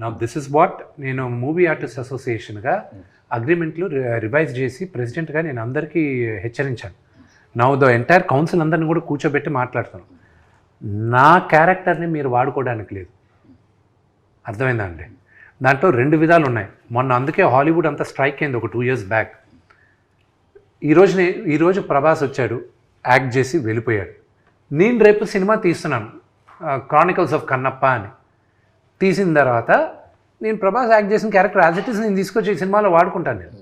నా this is what నేను movie artist అసోసియేషన్గా అగ్రిమెంట్లు రివైజ్ చేసి ప్రెసిడెంట్గా నేను అందరికీ హెచ్చరించాను. నా ద ఎంటైర్ కౌన్సిల్ అందరిని కూడా కూర్చోబెట్టి మాట్లాడతాను నా క్యారెక్టర్ని మీరు వాడుకోవడానికి లేదు. అర్థమైందండి దాంట్లో రెండు విధాలు ఉన్నాయి. మొన్న అందుకే హాలీవుడ్ అంతా స్ట్రైక్ అయింది ఒక టూ ఇయర్స్ బ్యాక్ ఈరోజు ఈరోజు ప్రభాస్ వచ్చాడు యాక్ట్ చేసి వెళ్ళిపోయాడు. నేను రేపు సినిమా తీస్తున్నాను క్రానికల్స్ ఆఫ్ కన్నప్ప అని. తీసిన తర్వాత నేను ప్రభాస్ యాక్ట్ చేసిన క్యారెక్టర్ యాజ్ ఇట్ ఈస్ నేను తీసుకొచ్చి ఈ సినిమాలో వాడుకుంటాను నేను.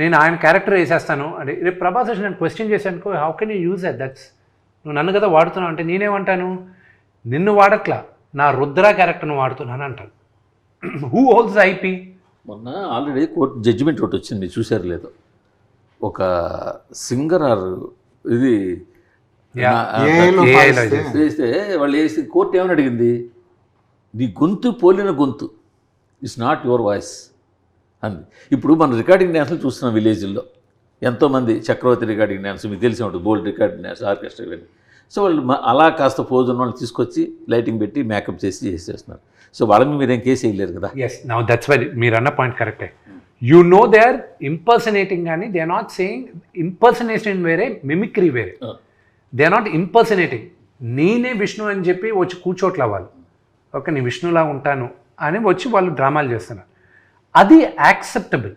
నేను ఆయన క్యారెక్టర్ వేసేస్తాను అంటే రేపు ప్రభాస్ వచ్చి నేను క్వశ్చన్ చేశాను how can you use that that's నువ్వు నన్ను కదా వాడుతున్నావు అంటే నేనేమంటాను? నిన్ను వాడట్లా. నా రుద్ర క్యారెక్టర్ను వాడుతున్నాను అంటాను. హూ హోల్డ్స్ ఐపీ మొన్న ఆల్రెడీ కోర్టు జడ్జిమెంట్ ఒకటి వచ్చింది చూశారు లేదో. ఒక సింగర్ ఆర్ ఇది చేస్తే వాళ్ళు వేసి కోర్టు ఏమని అడిగింది? నీ గొంతు పోలిన గొంతు ఇట్స్ నాట్ యువర్ వాయిస్ అంది. ఇప్పుడు మన రికార్డింగ్ డ్యాన్స్లు చూస్తున్నాం విలేజ్లో. ఎంతోమంది చక్రవర్తి రికార్డింగ్ డ్యాన్స్ మీకు తెలిసి ఉంటుంది బోల్డ్ రికార్డింగ్ డ్యాన్స్ ఆర్కెస్ట్రా ఇవన్నీ. సో వాళ్ళు అలా కాస్త పోజ్ ఉన్న వాళ్ళని తీసుకొచ్చి లైటింగ్ పెట్టి మేకప్ చేసి చేసేస్తున్నారు. సో వాళ్ళ మీద మీరేం కేసు వేయలేరు కదా? ఎస్ నౌ దట్స్ వై మీరు అన్న పాయింట్ కరెక్టే you know they are impersonating కానీ they are not saying impersonation వేరే మిమిక్రీ వేరే. దే ఆర్ నాట్ ఇంపర్సనేటింగ్ నేనే విష్ణు అని చెప్పి వచ్చి కూర్చోట్ల వాళ్ళు. ఓకే నేను విష్ణులా ఉంటాను అని వచ్చి వాళ్ళు డ్రామాలు చేస్తున్నారు. అది యాక్సెప్టబుల్.